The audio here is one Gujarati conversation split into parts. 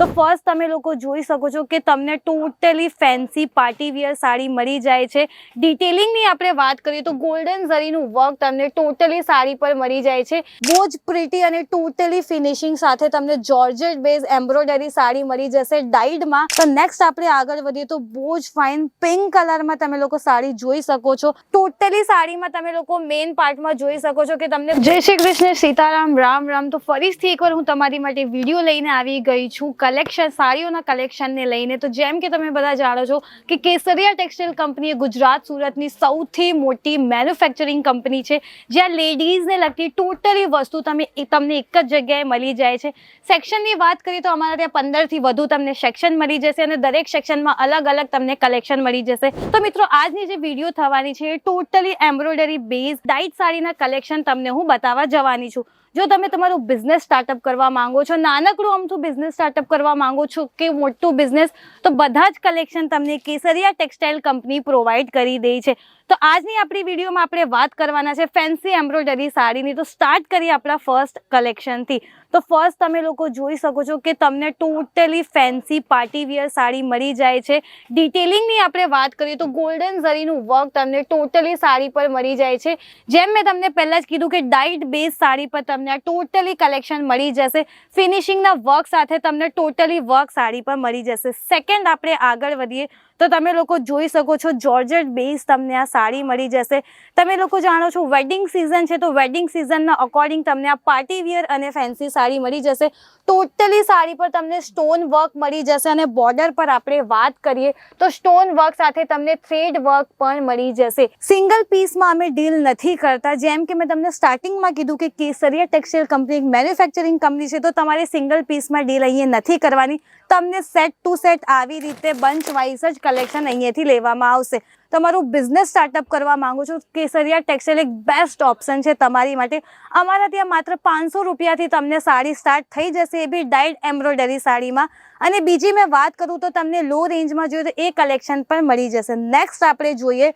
તો ફર્સ્ટ તમે લોકો જોઈ શકો છો કે તમને totally fancy party wear sari મળી જાય છે. ડિટેલિંગની આપણે વાત કરીએ તો ગોલ્ડન ઝરીનું વર્ક તમને ટોટલી સાડી પર મળી જાય છે. બહુ જ પ્રીટી અને ટોટલી ફિનિશિંગ સાથે તમને જોર્જેટ બેઝ એમ્બ્રોઇડરી સાડી મળી જશે ડાઇડમાં તો નેક્સ્ટ આપણે આગળ વધીએ તો બહુ જ ફાઇન પિંક કલરમાં તમે લોકો સાડી જોઈ શકો છો. ટોટલી સાડીમાં તમે લોકો મેઇન પાર્ટમાં જોઈ શકો છો કે તમને જય શ્રી કૃષ્ણ, સીતારામ, રામ રામ. તો ફરીથી એકવાર હું તમારી માટે વીડિયો લઈને આવી ગઈ છું. કલેક્શન, સાડીઓના કલેક્શનને લઈને તો જેમ કે તમે બધા જાણો છો કે કેસરિયા ટેક્સટાઇલ કંપની ગુજરાત સુરતની સૌથી મોટી મેન્યુફેક્ચરિંગ કંપની છે, જ્યાં લેડીઝને લગતી ટોટલી વસ્તુ તમે તમને એક જ જગ્યાએ મળી જાય છે. સેક્શનની વાત કરીએ તો અમારા ત્યાં પંદરથી વધુ તમને સેક્શન મળી જશે અને દરેક સેક્શનમાં અલગ અલગ તમને કલેક્શન મળી જશે. તો મિત્રો, આજની જે વીડિયો થવાની છે એ ટોટલી એમ્બ્રોઇડરી બેઝ ડાઇટ સાડીના કલેક્શન તમને હું બતાવવા જવાની છું. જો તમે તમારું બિઝનેસ સ્ટાર્ટઅપ કરવા માંગો છો, નાનકડું અમથું બિઝનેસ સ્ટાર્ટઅપ કરવા માંગો છો કે મોટું બિઝનેસ તો બધા જ કલેક્શન તમને કેસરિયા ટેક્સટાઇલ કંપની પ્રોવાઈડ કરી દે છે. તો આજની આપણી વિડીયોમાં આપણે વાત કરવાના છે ફેન્સી એમ્બ્રોઇડરી સાડીની. તો સ્ટાર્ટ કરીએ આપણા ફર્સ્ટ કલેક્શનથી તો ફર્સ્ટ તમે લોકો જોઈ શકો છો કે તમને totally fancy party wear sari મળી જાય છે. ડિટેલિંગની આપણે વાત કરીએ તો ગોલ્ડન ઝરીનું વર્ક તમને ટોટલી સાડી પર મળી જાય છે. જેમ મેં તમને પહેલાં જ કીધું કે ડાઇટ બેઝ સાડી પર તમને આ ટોટલી કલેક્શન મળી જશે. ફિનિશિંગના વર્ક સાથે તમને ટોટલી વર્ક સાડી પર મળી જશે. સેકન્ડ આપણે આગળ વધીએ તો તમે લોકો જોઈ શકો છો જોર્જેટ બેઝ તમને આ સાડી મળી જશે. તમે લોકો જાણો છો વેડિંગ સિઝન છે તો વેડિંગ સિઝનના અકોર્ડિંગ તમને આ પાર્ટી વિયર અને ફેન્સી સાડી મળી જશે. ટોટલી સાડી પર તમને સ્ટોન વર્ક મળી જશે અને બોર્ડર પર આપણે વાત કરીએ તો સ્ટોન વર્ક સાથે તમને થ્રેડ વર્ક પણ મળી જશે. સિંગલ પીસમાં અમે ડીલ નથી કરતા. જેમ કે મેં તમને સ્ટાર્ટિંગમાં કીધું કે Kesariya textile company manufacturing company છે, તો તમારે સિંગલ પીસમાં ડીલ અહીંયા નથી કરવાની. તમને સેટ ટુ સેટ આવી રીતે બંચ વાઇઝ જ કલેક્શન અહીંયાથી લેવામાં આવશે. તમારું બિઝનેસ સ્ટાર્ટઅપ કરવા માંગો છો. કેસરિયા ટેક્સટાઇલ એક બેસ્ટ ઓપ્શન છે તમારી માટે. અમારા ત્યાં માત્ર પાંચસો રૂપિયાથી તમને સાડી સ્ટાર્ટ થઈ જશે એ બી ડાયડ એમ્બ્રોઇડરી સાડીમાં. અને બીજી મેં વાત કરું તો તમને લો રેન્જમાં જોઈએ તો એ કલેક્શન પણ મળી જશે. નેક્સ્ટ આપણે જોઈએ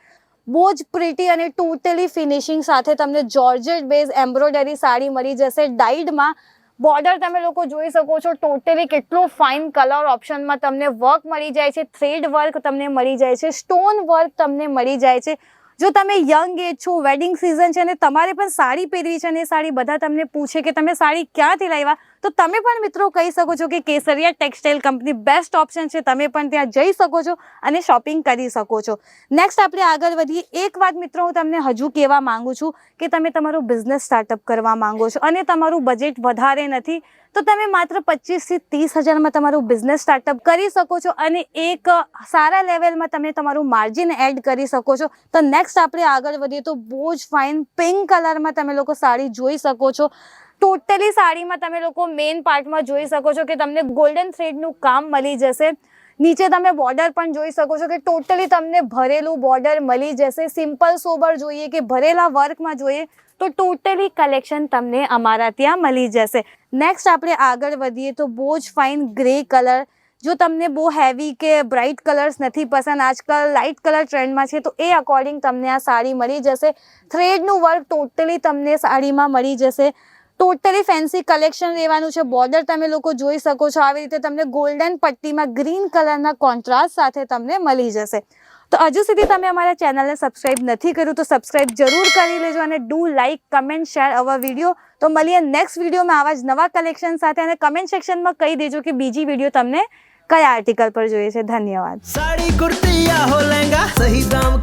બહુ જ પ્રીટી અને ટોટલી ફિનિશિંગ સાથે તમને જોર્જેટ બેઝ એમ્બ્રોઇડરી સાડી મળી જશે ડાઇડમાં બોર્ડર તમે લોકો જોઈ શકો છો ટોટલી કેટલું ફાઇન કલર ઓપ્શનમાં તમને વર્ક મળી જાય છે થ્રેડ વર્ક તમને મળી જાય છે સ્ટોન વર્ક તમને મળી જાય છે. જો તમે યંગ એજ છો વેડિંગ સિઝન છે અને તમારે પણ સાડી પહેરવી છે અને સાડી બધા તમને પૂછે કે તમે સાડી ક્યાંથી લાવ્યા? તો તમે પણ મિત્રો કહી શકો છો કે Kesariya textile company best option છે. તમે પણ ત્યાં જઈ શકો છો અને શોપિંગ કરી શકો છો. નેક્સ્ટ આપણે આગળ વધીએ. એક વાત મિત્રો હું તમને હજુ કહેવા માંગુ છું કે તમે તમારું બિઝનેસ સ્ટાર્ટઅપ કરવા માંગો છો અને તમારું બજેટ વધારે નથી, તો તમે માત્ર પચીસથી ત્રીસ હજારમાં તમારું બિઝનેસ સ્ટાર્ટઅપ કરી શકો છો અને એક સારા લેવલમાં તમે તમારું માર્જિન એડ કરી શકો છો. તો નેક્સ્ટ આપણે આગળ વધીએ તો બહુ જ ફાઇન પિંક કલરમાં તમે લોકો સાડી જોઈ શકો છો. ટોટલી સાડીમાં તમે લોકો મેઇન પાર્ટમાં જોઈ શકો છો કે તમને ગોલ્ડન થ્રેડનું કામ મળી જશે. નીચે તમે બોર્ડર પણ જોઈ શકો છો કે ટોટલી તમને ભરેલું બોર્ડર મળી જશે. સિમ્પલ સોબર જોઈએ કે ભરેલા વર્કમાં જોઈએ તો ટોટલી કલેક્શન તમને અમારા ત્યાં મળી જશે. નેક્સ્ટ આપણે આગળ વધીએ તો બહુ જ ફાઇન ગ્રે કલર જો તમને બહુ હેવી કે બ્રાઇટ કલર્સ નથી પસંદ, આજકાલ લાઇટ કલર ટ્રેન્ડમાં છે તો એ અકોર્ડિંગ તમને આ સાડી મળી જશે. થ્રેડનું વર્ક ટોટલી તમને સાડીમાં મળી જશે. ટોટલી ફેન્સી કલેક્શન લેવાનું છે. બોર્ડર તમે લોકો જોઈ શકો છો. આવી રીતે તમને ગોલ્ડન પટ્ટીમાં ગ્રીન કલરના કોન્ટ્રાસ્ટ સાથે તમને મળી જશે. તો હજુ સુધી તમે અમારા ચેનલને સબસ્ક્રાઇબ નથી કર્યું તો સબસ્ક્રાઈબ જરૂર કરી લેજો અને do like comment share our video તો મળીએ નેક્સ્ટ વિડીયોમાં આવા જ નવા કલેક્શન સાથે અને કમેન્ટ સેક્શનમાં કહી દેજો કે બીજી વીડિયો તમને કયા આર્ટિકલ પર જોઈએ છે. ધન્યવાદ. સાડી કુર્તી હો સહી દામ